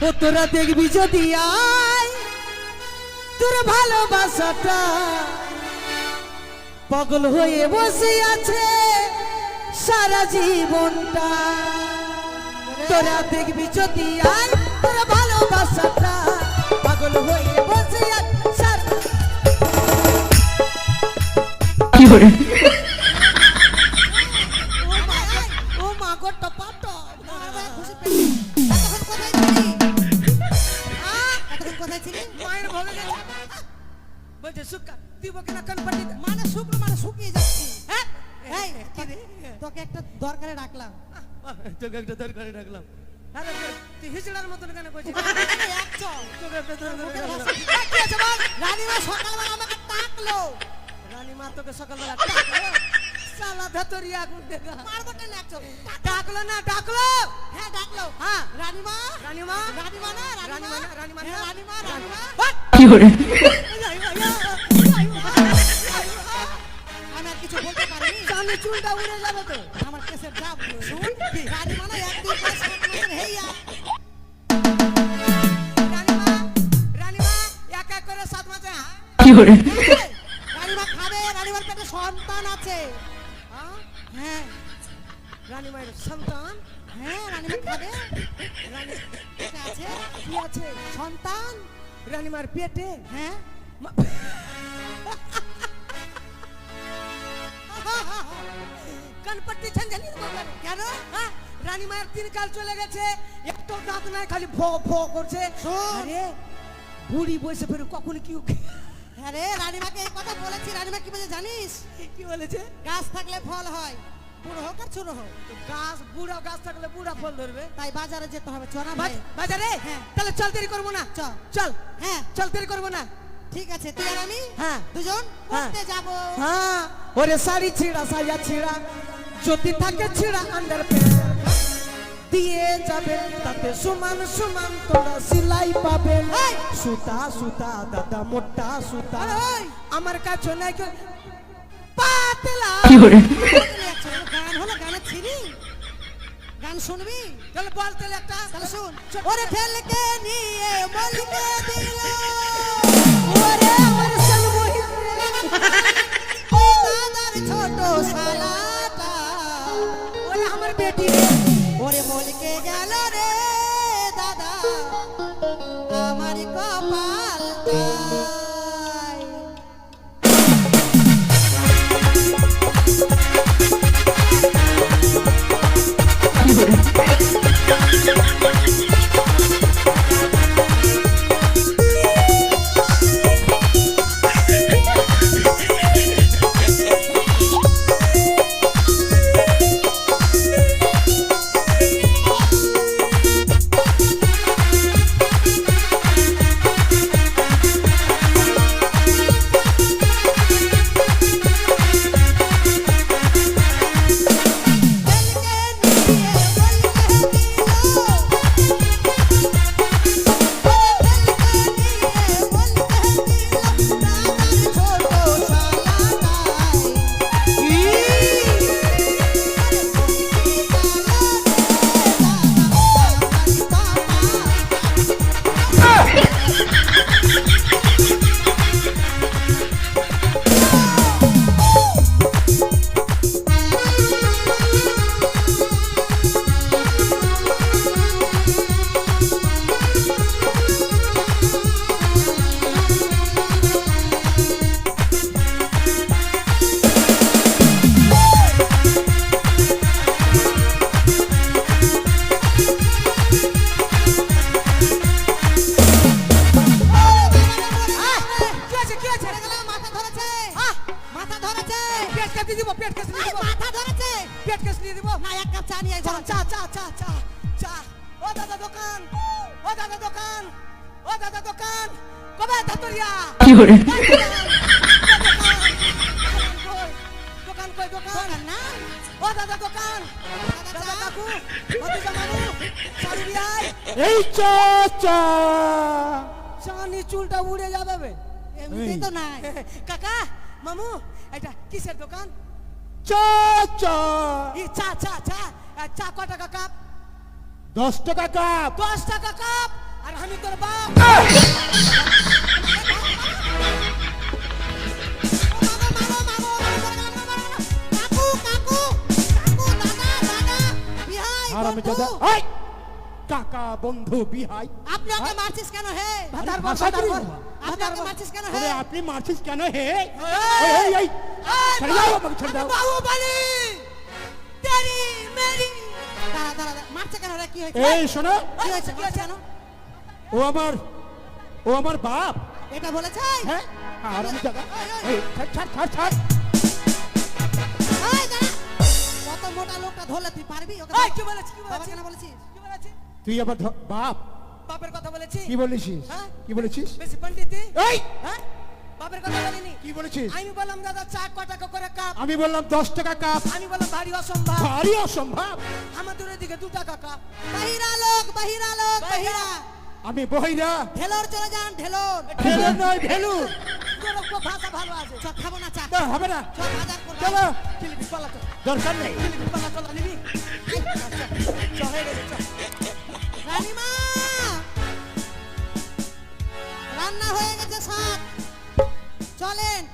ও তোরা দেখবি যদি তোর ভালোবাসাটা পাগল হয়ে বসে আছে সারা জীবনটা। তোরা দেখবি যদি আয়, তোর ভালোবাসাটা পাগল হয়ে বসে আছে সারা মায়ের ভবে গেছে বলছে সুকা দিব কিনা মানে শুকনো মানে শুকিয়ে যাচ্ছি হ্যাঁ এই, তোকে একটা দরকারে ডাকলাম তোকে একটা দরকারে রাখলাম আরে তুই হিজড়ার মতন কেন করছিস আরে, এক চল। তোকে একটা দরকারে রাখলাম কি হয়েছে বল? রানীমা সকালবেলা আমাকে ডাকলো রানী মা তোকে সকালবেলা ডাকলো সালা ধতরি আগুন দেখা মারবো কেন এক চল? ডাকলো না ডাকলো হ্যাঁ ডাকলো হ্যাঁ রানীমা রানীমা রানীমা না রানীমা না রানীমা না রানীমা রানীমা রানীমা খাবে রানীমার পেটে সন্তান আছে। হ্যাঁ? হ্যাঁ রানীমায়ের সন্তান। হ্যাঁ রানীমা খাবে। রানী আছে কি আছে? সন্তান। রানীমার পেটে হ্যাঁ? কনপট্টি ঝঞ্ঝানি কেন? হ্যাঁ? রানীমায়ের তিন কাল চলে গেছে একটু দাঁত নাই খালি ভ ভ করছে। আরে বুড়ি বসে ফের কখন কি হ্যাঁ রে রানীমাকে এই কথা বলেছি রানীমা কি বলে জানিস? কি বলেছে? গাছ থাকলে ফল হয়। বুড়ো হোক আর ছোট হোক। গাছ বুড়া গাছ থাকলে বুড়া ফল ধরবে। তাই বাজারে যেতে হবে চনা ভাই। বাজারে? হ্যাঁ। তাহলে চল দেরি করব না। চল। চল। হ্যাঁ। চল দেরি করব না। ঠিক আছে তুই আর আমি হ্যাঁ। দুজন হ্যাঁ। ঘুরতে যাব। হ্যাঁ। ওরে শাড়ি ছিঁড়া সায়া ছিঁড়া। যদি থাকে ছিঁড়া আন্ডার দিয়ে যাবে তাতে সমান সমান তোরা সিলাই এই! সুতা সুতা দাদা মোটা সুতা! আমার কাছে নাই পাতলা। ছিরি গান শুনবি? তাহলে বল তাহলে একটা তাহলে শুন। ওরে ঠেলকে নিয়ে মলকে দিল। ওরে আমার সলমহি দাদার ছোট শালাটা। ওরে আমার বেটি। দাদা দোকান ও দাদা দোকান কবে ধাতরিয়া? দোকান কই? দোকান না ও দাদা দোকান দাদা কাকু ভতিজা মামু শাড়ি বিয়াই। এই চাচা চানি চুলটা উড়ে যাবে বে। এমনিতেই তো নাই। কাকা মামু এটা কিসের দোকান? ই চা। চা চা চা। ক টাকা কাপ দশ টাকা কাপ। দশ টাকা কাপ আর আমি তোর বাপ। আর আমি দাদা এই! কাকা বন্ধু বিহাই। আপনি ওকে মারছিস কেন হে? ভাতার বল ভাতার বল। আপনি বল। মারছিস কেন হে? আপনি মারছিস কেন হে? এই এই ছেড়ে দাও আমাকে ছেড়ে দাও বাহুবলি তেরি মেরি এই শোনো। ও আমার ও আমার বাপ। এটা বলেছে হ্যাঁ? আর আমি দাদা এই, এই। এই ছাড় ছাড় ছাড় ছাড়। এই দাঁড়া। কত মোটা লোকটা ধরলে তুই পারবি ওকে কি বলেছিস কি বাবা বলেছিস কেন বলেছিস? কি বলেছিস? তুই আবার বাপ। বাপের কথা বলেছি কি বলেছিস? হ্যাঁ? কি বলেছিস? বেশি পণ্ডিতি এই! হ্যাঁ? বাপের কথা বলিনি। কি বলেছিস? আমি বললাম দাদা চা ক করে কাপ? আমি বললাম দশ টাকা কাপ। আমি বললাম ভারী অসম্ভব। ভারী অসম্ভব। আমাদের দিকে দু টাকা কাপ। বাহিরা লোক বাহিরা লোক বাহিরা। আমি বহিরা। ঢেলোর চলে যান ঢেলোর ঢেলোর নয় ঢেলু রান্না হয়ে গেছে শাক। বলেন